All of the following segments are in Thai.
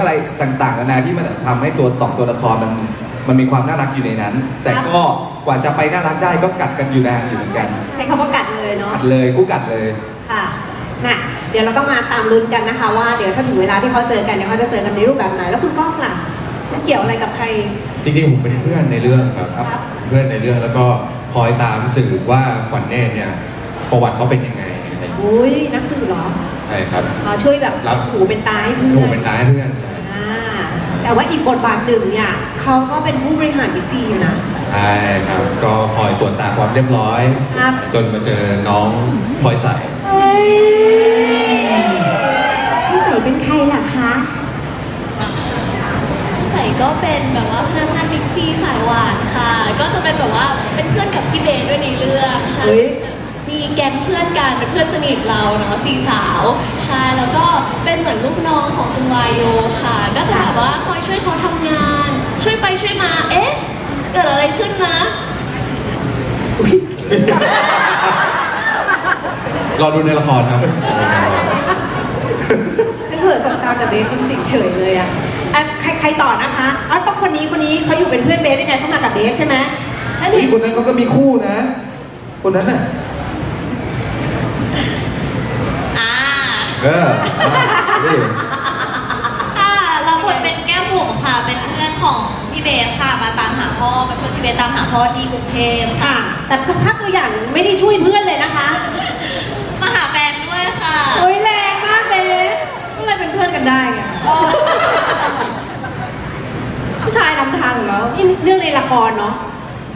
อะไรต่างๆนานาที่มันทำให้ตัวสองตัวละครมันมันมีความน่ารักอยู่ในนั้น แต่ก็กว่าจะไปน่ารักได้ก็กัดกันอยู่นานอยู่เหมือนกันใช้คำว่ากัดเลยเนาะกัดเลยคู่กัดเลยค่ะน่ะเดี๋ยวเราต้องมาตามลุ้นกันนะคะ ว่าเดี๋ยวถ้าถึงเวลาที่เขาเจอกันเนี่ยเขาจะเจอกันในรูปแบบไหนแล้วคุณก้องล่ะเกี่ยวอะไรกับใคร จริงๆผมเป็นเพื่อนในเรื่องครับครับ เพื่อนในเรื่องแล้วก็คอยตามสื่อว่าขวัญเนตรเนี่ยประวัติเขาเป็นยังไงอะไรอย่างเงี้ยอุ้ยนักสืบเหรอใช่ครับอ๋อช่วยแบบรับหูเป็นตาให้เพื่โอ้อนเป็นตายเพื่อนอ่า แต่ว่าอีกบทบาทหนึ่งเนี่ยเขาก็เป็นผู้บริหารบิ๊กซีอยู่นะ ใช่ครับ ก็คอยตรวจตาความเรียบร้อย ครับ จนมาเจอน้องพลอยใสเอ้ยพี่ใส่เป็นใครล่ะคะ ใส่ก็เป็นแบบว่าพนักงานมิกซี่สายหวานค่ะ ก็จะเป็นแบบว่าเป็นเพื่อนกับพี่เบย์ด้วยในเรื่องใช่เฮ้ย มีแก๊งเพื่อนกันเป็นเพื่อนสนิทเราเนาะสี่สาวใช่ แล้วก็เป็นเหมือนลูกน้องของคุณวายโยค่ะ ก็จะแบบว่าคอยช่วยเขาทำงาน ช่วยไปช่วยมา เอ๊ะ เกิดอะไรขึ้นนะ รอดูในละครครับซึ่งเผื่อสงครามกับเบสเป็นสิ่งเฉยเลยอะอะใครใครต่อนะคะอ๋อต้องคนนี้คนนี้เขาอยู่เป็นเพื่อนเบสได้ไงเขามากับเบสใช่ไหมฉันเห็นี่นคนนั้นเขาก็มีคู่นะ คนนั้นน่ะ เออนี่ค่ะเราบทเป็นแก้มบุ๋มค่ะ เป็นเพื่อนของพี่เบย์ค่ะ มาตามหาพ่อ มาช่วยพี่เบย์ตามหาพ่อที่กรุงเทพค่ะค่ะ แต่ภาพตัวอย่างไม่ได้ช่วยเพื่อนเลยนะคะ มาหาแฟนด้วยค่ะโอ้ยแรงมากเบสก็เลยเป็นเพื่อนกันได้ไงผู้ชายนำทางอยู่แล้วนี่เรื่องในละครเนาะ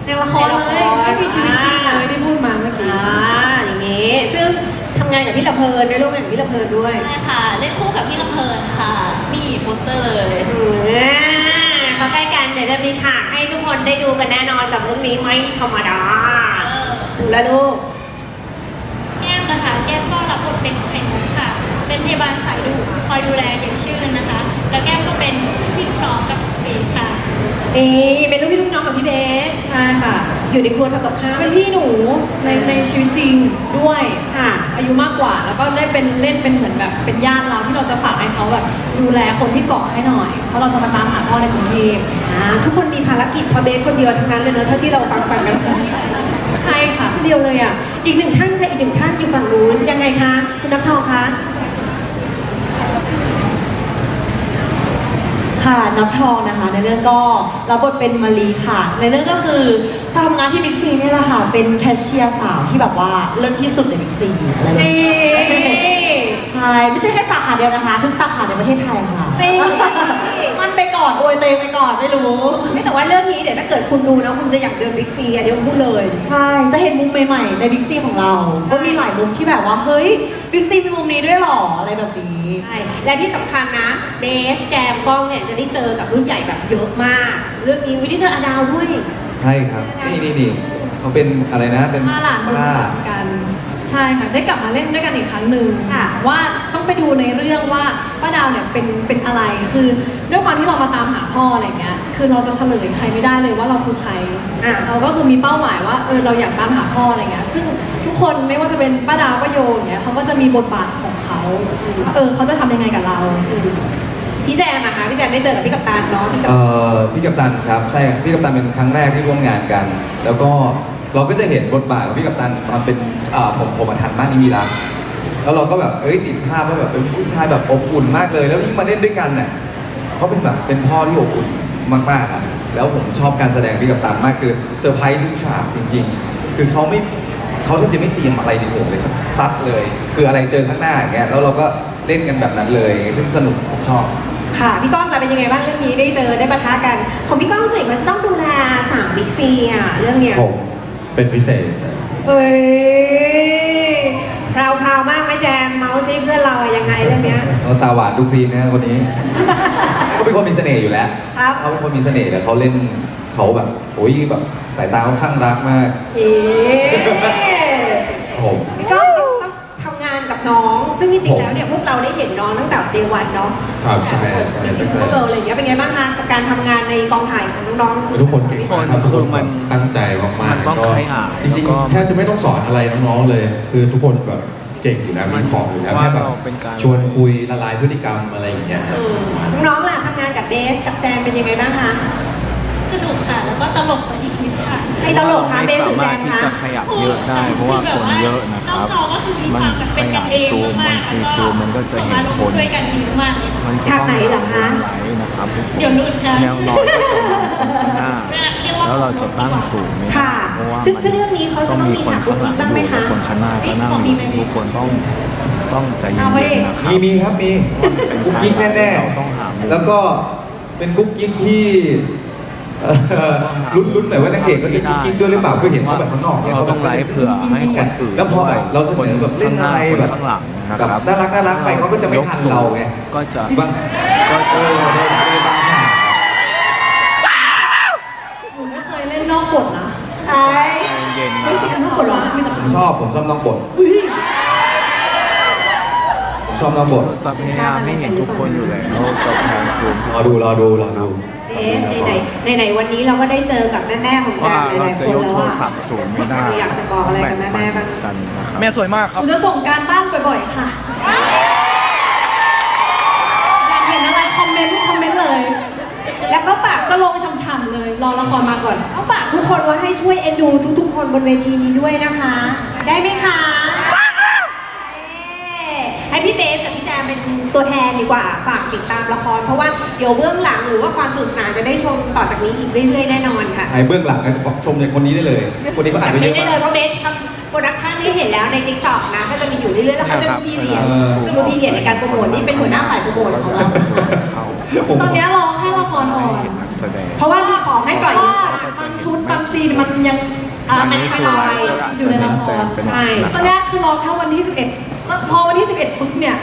ในละครเลยไม่มีชีวิตจริงเลยที่พูดมาเมื่อกี้อ่าอย่างนี้ซึ่งทำ งานกับพี่ละเพลินในร่วมงานกับพี่ละเพลินด้วยใช่ค่ะ เล่นคู่กับพี่ลำเพลินค่ะนี่โปสเตอร์เลยอืมเขาใกล้กันเดี๋ยวจะมีฉากให้ทุกคนได้ดูกันแน่นอนกับเรื่องนี้ไม่ธรรมดาเออดูแล้วลูกแก้มนะคะ แก้มก็รับบทเป็นไข่มุกค่ะ เป็นพยาบาลสายดูคอยดูแลอย่างชื่อนะคะ แล้วแก้มก็เป็นพี่ลูกน้องกับเบย์ค่ะ นี่เป็นลูกพี่ลูกน้องกับพี่เบส ใช่ค่ะ อยู่ในครัวทำกับข้าวเป็นพี่หนูในในชีวิตจริงด้วยค่ะ อายุมากกว่าแล้วก็ได้เป็นเล่นเป็นเหมือนแบบเป็นญาติเราที่เราจะฝากให้เขาแบบดูแลคนที่เกาะให้หน่อย เพราะเราจะมาตามหาพ่อในกรุงเทพอ่าทุกคนมีภารกิจพอเบสคนเดียวทั้งนั้นเลยเนอะเท่าที่เราฟังฟังกันใช่ค่ะคนเดียวเลยอะอีกหนึ่งท่านค่ะอีกหนึ่งท่านอยู่ฝั่งนู้นยังไงคะคุณน้ำทองคะ ค่ะนับทองนะคะ ในเรื่องก็รับบทเป็นมารีค่ะ ในเรื่องก็คือทำงานที่บิ๊กซีนี่แหละค่ะ เป็นแคชเชียร์สาวที่แบบว่าเลิศที่สุดในบิ๊กซีอะไรแบบนี่นี้ใช่ไม่ใช่แค่สาขาเดียวนะคะ ทุกสาขาในประเทศไทยค่ะนี่มันไป ก่อนโอยเตงไปก่อนไม่รู้แต่ว่าเรื่องนี้เดี๋ยวถ้าเกิดคุณดูนะคุณจะอยากเดินบิ๊กซีอันนี้ผมพูดเลย ใช่ จะเห็นมุมใหม่ๆ ในบิ๊กซีของเราว่ามีหลายมุมที่แบบว่า เฮ้ยบิ๊กซีมีมุมนี้ด้วยเหรอ อะไรแบบนี้ ใช่ และที่สำคัญนะเบสแจมกล้องเนี่ยจะได้เจอกับรุ่นใหญ่แบบเยอะมาก เรื่องนี้วิได้เจออาดาวด้วย ใช่ครับ นี่นี่นี่เขาเป็นอะไรนะ เป็นมาหลานเมืองป้า เหมือนกัน ใช่ค่ะได้กลับมาเล่นด้วยกันอีกครั้งหนึ่งค่ะว่าต้องไปดูในเรื่องว่าป้าดาวเนี่ยเป็นเป็นอะไรคือด้วยความที่เรามาตามหาพ่ออะไรเงี้ยคือเราจะเฉลยใครไม่ได้เลยว่าเราคือใครอะ เราก็คือมีเป้าหมายว่าเออเราอยากตามหาพ่ออะไรเงี้ยซึ่งทุกคนไม่ว่าจะเป็นป้าดาวป้าโยอย่างเงี้ยเขาก็จะมีบทบาทของเขาว่าเออเขาจะทำยังไงกับเรา พี่แจมอะคะพี่แจมได้เจอกับพี่กัปตันเนาะพี่กัปเอ่อพี่กัปตันครับใช่ครับพี่กัปตันเป็นครั้งแรกที่ร่วมงานกัน แล้วก็ เราก็จะเห็นบทบาทของพี่กัปตันตอนเป็นเอ่อผมผมมาทันมากนี่มีรักแล้วเราก็แบบเอ้ยติดภาพว่าแบบเป็นผู้ชายแบบอบอุ่นมากเลย แล้วยิ่งมาเล่นด้วยกันเนี่ยเขาเป็นแบบเป็นพ่อที่อบอุ่นมากๆอะแล้วผมชอบการแสดงพี่กัปตันมากคือเซอร์ไพรส์ทุกฉากจริง ๆ คือเขาไม่เขาแทบจะไม่เตรียมอะไรในหัวเลยเขาซัดเลย คืออะไรเจอข้างหน้าอย่างเงี้ยแล้วเราก็เล่นกันแบบนั้นเลย ซึ่งสนุกผมชอบ ค่ะ พี่ก้องเราเป็นยังไงบ้างเรื่องนี้ได้เจอได้ปะทะกัน ของพี่ก้องรู้สึกว่าจะต้องดูแลสามบิ๊กซีอะเรื่องเนี้ย ผม เป็นพิเศษ เฮ้ยพราวพราวๆมากไหมแจมเมาส์ซิเพื่อนเราอะยังไงเรื่องเนี้ย เขาตาหวานทุกซีนนะคนนี้เขาเป็นคนมีเสน่ห์อยู่แล้วครับ เขาเป็นคนมีเสน่ห์แต่เขาเล่นเขาแบบโอ้ยแบบสายตาเขาข้างรักมากเอ๊ะผมพี่ก้องต้องทำงา นกับน้อง ซึ่งจริงๆแล้วเนี่ยพวกเราได้เห็นน้องตั้งแต่เดวันเนาะครับใช่มีใช่ซิงใช่เกิลอะไรอย่างเงี้ยเป็นไงบ้างคะกับการทำงานในกองถ่ายของน้องๆทุกคนเก่งมากครับทุกคนมันตั้งใจมากๆมันต้องแล้วก็ใช้อ่านจริงแล้วก็ๆแทบจะไม่ต้องสอนอะไรน้องๆเลย คือทุกคนแบบเก่งอยู่แล้วมีของอยู่แล้วว่าแค่แบบเราเป็นการชวนคุยละลายพฤติกรรมอะไรอย่างเงี้ยครับน้องๆล่ะกับเบสกับแจมเป็นยังไงบ้างคะ สนุกค่ะ แล้วก็ตลกกว่าที่คิดค่ะ ใครตลกคะเบไม่สหสารือแจมารถมที่คะจะขยับเยอะได้ เพราะว่าคนเยอะนะครับน้องๆก็คือมีมัความแบบขเป็นกัยานยเองซูมมาบางกๆทีซูมมันก็จะเห็นคนช่วยกันดีมากเลยค่ะ มันจะฉากต้องไหนเหรอคะไหนนะครับทุกคนเดี๋ยวนู้นค่ะ แนวนอนก็จะมีคนข้างหน้า แล้วเราจะตั้งสูงไม่ได้ค่ะเพราะว่าซึ่งมันซึ่งเรื่องนี้เขาจะต้องต้องมีมีคนฉากกุ๊ข้ากงหลักิ๊งกบ้างไหมคะดูและคนข้างหน้าก็นั่งอยู่ทุกคนต้องต้องใจเย็นๆนะครับ มีมีครับมีกุ๊กกิ๊กแน่เราต้องหามุม ๆแล้วก็เป็นกุ๊กกิ๊กที่เอ่อ ลุ้นลุ้นหน่อยว่านางเอกก็จะกุ๊กกิ๊กด้วยหรือเปล่าคือเห็นเขาแบบข้างนอกเนี่ยเราเขาต้องไลฟ์เผื่อให้คนอื่นแล้วพอแบบเราเสนอแบบเล่นอะไรแบบข้างหลังนะแบบครับน่ารักน่ารักไปเขาก็จะไม่ทันเราไงก็จะบางก็จะได้ได้บางฉากหนูไม่เคยเล่นนอกบทนะไอ้เย็นไม่จริงๆทั้งหรอมีแต่ผมชอบผมชอบนองบทชอบนองบทจะพยายามให้เห็นทุกคนอยู่แล้วจะแพนซูมรอดูรอดูรอดู เอ๊ะไหนไหนไหนๆวันนี้เราก็ได้เจอกับแม่แม่ๆของแจว่ามหเราลายๆจะคนยกแล้วโทรอะศัพท์สูงไม่ได้อยากจะบอกอะไรกับแม่ๆบ้างกันนะครับแม่สวยมากหครับ นูจะส่งการบ้านบ่อยๆค่ะอยากเห็นอะไรคอมเมนต์คอมเมนต์เลย แล้วก็ฝากก็ลงฉ่ำๆเลยรอละครมาก่อนต้องฝากทุกคนว่าให้ช่วยเอ็นดูทุกๆ คนบนเวทีนี้ด้วยนะคะ ได้ไหมคะเอ๊ะให้พี่เบสกับพี่แจม เป็นตัวแทนดีกว่าฝากติดตามละคร เพราะว่าเดี๋ยวเบื้องหลังหรือว่าความสนุกสนานจะได้ชมต่อจากนี้อีกเรื่อยๆแน่นอนค่ะไอ้เบื้องหลังนะชมอย่างคนนี้ได้เลย คนนี้เขาอ่านไปเยอะได้มาเลยก เพราะเบสทำโปรดักชันให้เห็นแล้วใน t ิ k t o k นะก็จะมีอยู่เรื่อยๆแล้วเขาจะมีพีเรียดเออจะมีพีเรียดในการโปรโมทนี่เป็นหัวหน้าฝ่ายโปรโมทของเราเข้าตอนนี้รอแค่ละครออนให้เห็นนักแสดง เพราะว่ามีของให้ปล่อยเพราะว่าบางชุดบางซีนมันยังอ่ามันนี้ไม่คือลเราอยจะอยู่ในละคแจรมเป็นหลักนะตอนคนี้รับคือรอแค่วันที่ 11แล้วพอวันที่ 11ปุ๊บเนี่ย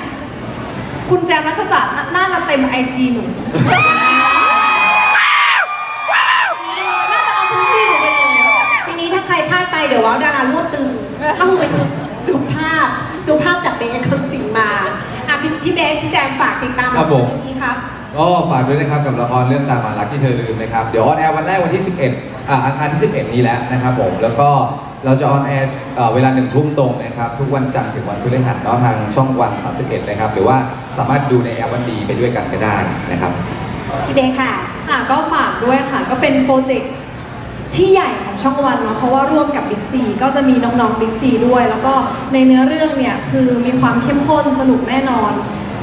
คุณแจมรัชจักรน่าจะเต็มไอจีหนูน่าจะเอาพื้นที่หนูไปเลยทีนี้ถ้าใครพลาดไปเดี๋ยวว้าวดารารวบตึงต้องไปจุจุภาพจุภาพจากเบสคำสิงมาอะพี่พี่เบสพี่แจมฝากติดตามครับผมเรื่องนี้ครับ ก็ฝากด้วยนะครับกับละครเรื่องตามมารักที่เธอลืมนะครับ เดี๋ยวออนแอร์วันแรกวันที่ 11อ่าอังคารที่ 11 นี้แล้วนะครับผม แล้วก็ เราจะออนแอร์เอ่อเวลาหนึ่งทุ่มตรงนะครับ ทุกวันจันทร์ถึงวันพฤหัสเนาะทางช่องวัน 31 นะครับ หรือว่าสามารถดูในแอปวันดีไปด้วยกันก็ได้นะครับ พี่เบสค่ะ ค่ะก็ฝากด้วยค่ะ ก็เป็นโปรเจกต์ที่ใหญ่ของช่องวันเนาะเพราะว่าร่วมกับบิ๊กซีก็จะมีน้องๆบิ๊กซีด้วย แล้วก็ในเนื้อเรื่องเนี่ยคือมีความเข้มข้นสนุกแน่นอน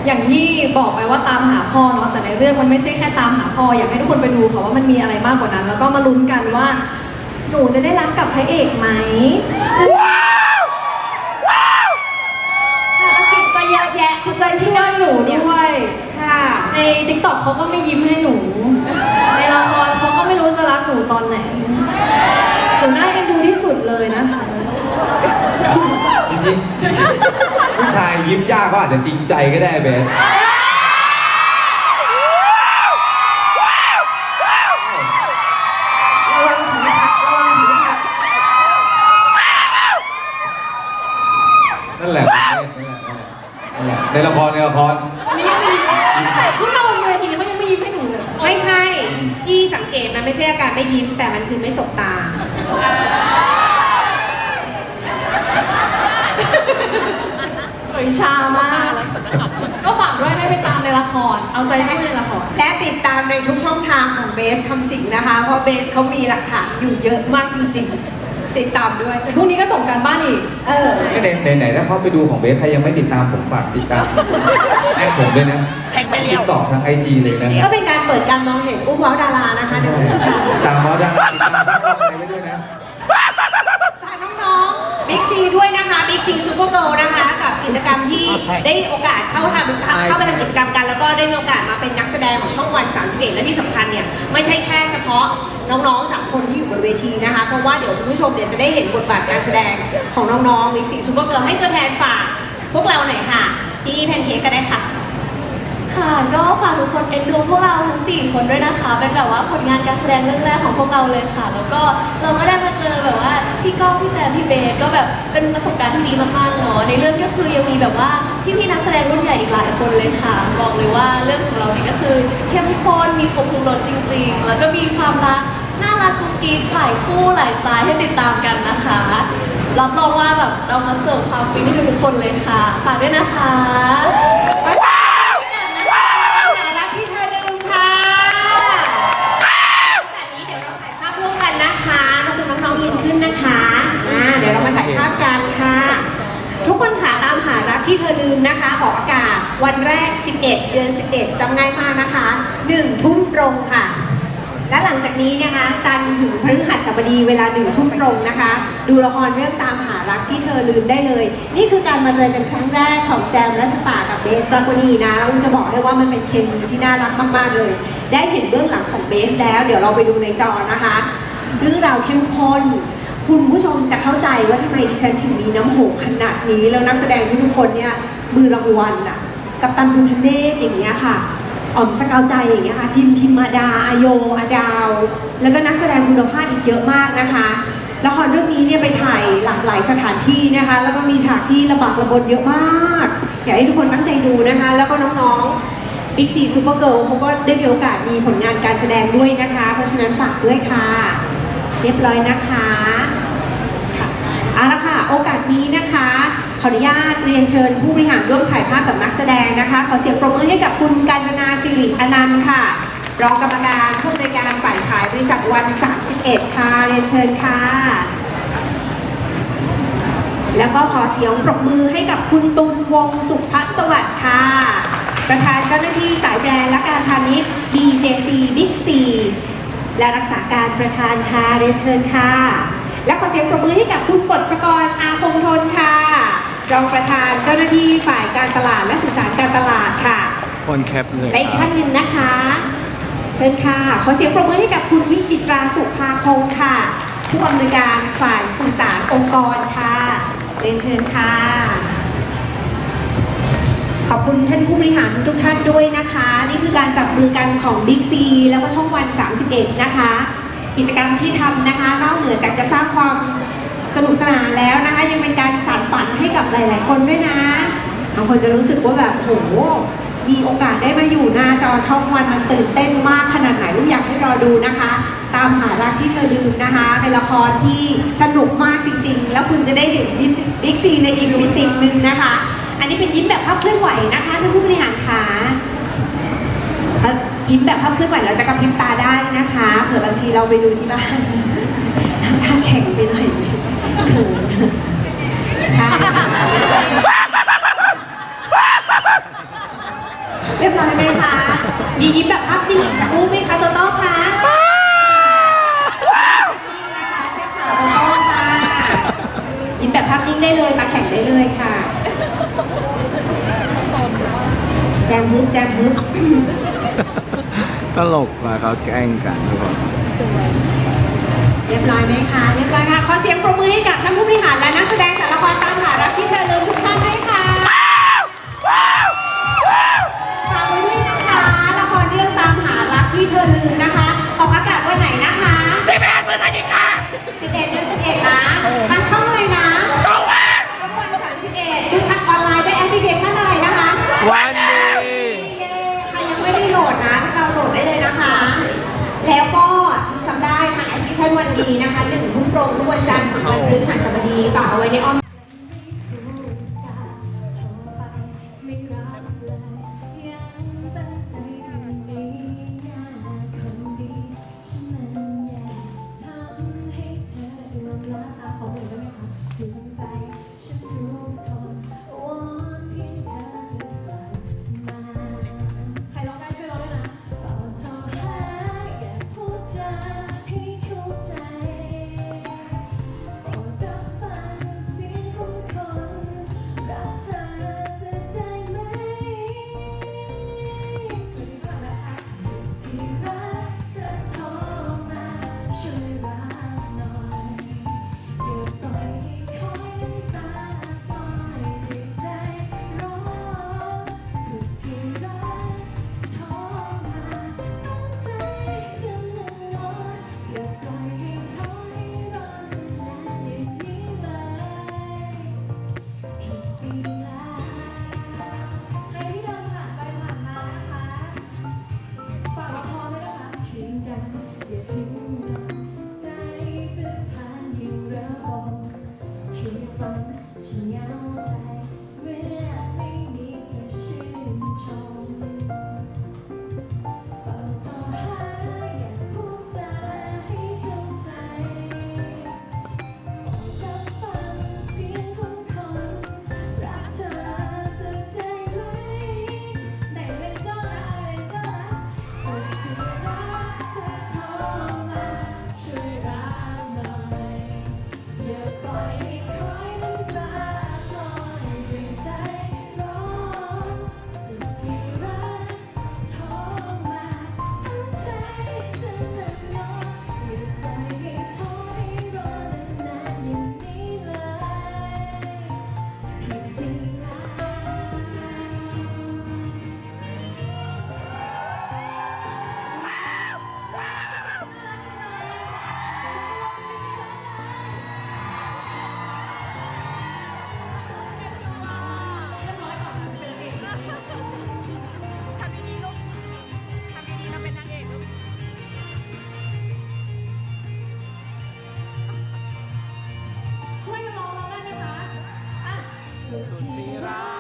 อย่างที่บอกไปว่าตามหาพ่อเนาะแต่ในเรื่องมันไม่ใช่แค่ตามหาพ่ออยากให้ทุกคนไปดูค่ะว่ามันมีอะไรมากกว่านั้น แล้วก็มาลุ้นกันว่า หนูจะได้รักกับพระเอกไหมภารกิจก็เยอะแยะทุกใจช่วยหนูด้วย ค่ะ ในทิกตอกเขาก็ไม่ยิ้มให้หนู ในละครเขาก็ไม่รู้จะรักหนูตอนไหน หนูน่าเอ็นดูที่สุดเลยนะคะจริงๆจริงๆผู้ชายยิ้มยากก็อาจจะจริงใจก็ได้เบส นั่นแหละนั่นแหละนั่นแหละในละครในละคร นี่ยังไม่ยิ้มแต่ขึ้นมาบนเวทีเขายังไม่ยิ้มให้หนูเลยไม่ใช่ที่สังเกตมันไม่ใช่อาการไม่ยิ้ม แต่มันคือไม่สบตาสวยชามาก ก็ฝากด้วยให้ไปตามในละคร เอาใจช่วยในละคร และติดตามในทุกช่องทางของเบสคำสิงนะคะ เพราะเบสเขามีหลักฐานอยู่เยอะมากจริงๆ ติดตามด้วยพรุ่งนี้ก็ส่งการบ้านอีก เออ ก็ไหนไหนๆถ้าเขาไปดูของเบสใครยังไม่ติดตามผมฝากติดตามแอดผมด้วยนะแท็กไปเรียวตอบทางไอจีเลยนะคก็รับเป็นการเปิดการมองเห็นอุ้มว้าวดารานะคะเดี๋ยวจะติดตามติดตามเขาได้ติดตามช่องอะไรไว้ด้วยนะ ฝากน้องๆบิ๊กซีด้วยนะคะบิ๊กซีซูเปอร์โกนะคะ กับกิจกรรมที่ได้โอกาสเข้าทำเข้าไปทำกิจกรรมกัน แล้วก็ได้มีโอกาสมาเป็นนักแสดงของช่องวัน31และที่สำคัญเนี่ย ไม่ใช่แค่เฉ พาะน้องๆสามคนที่อยู่บนเวทีนะคะ เพราะว่าเดี๋ยวคุณผู้ชมเนี่ยจะได้เห็นบทบาทการแสดงของน้องๆบิ๊กซีซูเปอร์เกิร์ลให้ตัวแทนฝากพวกเราหน่อยค่ะพี่แพนเค้กก็ได้ค่ะ ค่ะก็ฝากทุกคนเอ็นดูพวกเราทั้ง 4 คนด้วยนะคะ เป็นแบบว่าผลงานการแสดงเรื่องแรกของพวกเราเลยค่ะ แล้วก็เราก็ได้มาเจอแบบว่าพี่ก้องพี่แจมพี่เบสก็แบบเป็นประสบการณ์ที่ดีมากๆเนาะในเรื่องก็คือยังมีแบบว่า พี่ๆนักแสดงรุ่นใหญ่อีกหลายคนเลยค่ะ บอกเลยว่าเรื่องของเรานี่ก็คือเข้มข้นมีครบทุกรสจริง ๆ แล้วก็มีความรักน่ารักกุ๊กกิ๊กหลายคู่หลายสไตล์ให้ติดตามกันนะคะรับรองว่าแบบเรามาเสิร์ฟความฟินให้ทุกคนเลยค่ะฝากด้วยนะคะรักที่เธอลืมค่ะแบบนี้เดี๋ยวเราถ่ายภาพร่วมกันนะคะน้องๆน้ยืนขึ้นนะคะอ่าเดี๋ยวเรามาถ่ายภาพกันค่ะ ทุกคน ที่เธอลืมนะคะขอโอกาสวันแรก 11 เดือน 11จำง่ายมากนะคะ 1 ทุ่มตรงค่ะ และหลังจากนี้นะคะ จันทร์ถึงพฤหัสบดีเวลาหนึ่งทุ่มตรงนะคะ ดูละครเรื่องตามหารักที่เธอลืมได้เลย นี่คือการมาเจอกันครั้งแรกของแจมรัชตากับเบสรักนีนะอุ้มจะบอกได้ว่ามันเป็นเคมีที่น่ารักมากๆเลย ได้เห็นเบื้องหลังของเบสแล้ว เดี๋ยวเราไปดูในจอนะคะ เรื่องราวเข้มข้น คุณผู้ชมจะเข้าใจว่าทำไมดิฉันถึงมีน้ำโหขนาดนี้ แล้วนักแสดงทุกคนเนี่ยมือรางวัลน่ะกับตันภูทเนศอย่างเงี้ยค่ะอ๋อมสกาวใจอย่างเงี้ยค่ะพิมพิมมาดาอโยอดาว แล้วก็นักแสดงคุณภาพอีกเยอะมากนะคะละครเรื่องนี้เนี่ยไปถ่ายหลากหลายสถานที่นะคะ แล้วก็มีฉากที่ระบากระบนเยอะมาก อยากให้ทุกคนตั้งใจดูนะคะ แล้วก็น้องๆบิ๊กซีซูเปอร์เกิลเขาก็ได้มีโอกาสมีผลงานการแสดงด้วยนะคะ เพราะฉะนั้นฝากด้วยค่ะ เรียบร้อยนะคะ เอาละค่ะ โอกาสนี้นะคะ ขออนุญาตเรียนเชิญผู้บริหารร่วมถ่ายภาพกับนักแสดงนะคะ ขอเสียงปรบมือให้กับคุณกาญจนาสิริอนันต์ค่ะ รองกรรมการผู้บริการฝ่ายขายบริษัทวัน 31 ค่ะ เรียนเชิญค่ะ แล้วก็ขอเสียงปรบมือให้กับคุณตุลวงสุภสวัสดิ์ค่ะ ประธานเจ้าหน้าที่สายแบรนด์และการพาณิชย์ BJC Big C และรักษาการประธานค่ะ เรียนเชิญค่ะ และขอเสียงปรบมือให้กับคุณกฎชกรอาคงทนค่ะ รองประธานเจ้าหน้าที่ฝ่ายการตลาดและสื่อสารการตลาดค่ะคนแคปเลยและอีกครัท่าบนหนึ่งนะคะ เชิญค่ะ ขอเสียงปรบมือให้กับคุณวิจิตราสุภาคงค่ะ ผู้อำนวยการฝ่ายสื่อสารองค์กรค่ะเรียนเชิญค่ะ ขอบคุณท่านผู้บริหารทุกท่านด้วยนะคะ นี่คือการจับมือกันของ Big C แล้วก็ช่องวัน 31 นะคะ กิจกรรมที่ทำนะคะนอกเหนือจากจะสร้างความสนุกสนานแล้วนะคะ ยังเป็นการสานฝันให้กับหลาย ๆ คนด้วยนะบางคนจะรู้สึกว่าแบบโหมีโอกาสได้มาอยู่หน้าจอช่องวันมันตื่นเต้นมากขนาดไหนลูกอยากให้รอดูนะคะ ตามหารักที่เธอลืมนะคะเป็นละครที่สนุกมากจริง ๆ แล้วคุณจะได้เห็นบิ๊กซีในอีกมิติหนึ่งนะคะ อันนี้เป็นยิ้มแบบภาพเคลื่อนไหวนะคะท่านผู้บริหารขา ยิ้มแบบภาพเคลื่อนไหวเราจะกระพริบตาได้นะคะ เผื่อบางทีเราไปดูที่บ้านทำท่าแข็งไปหน่อย กว่ะ Sul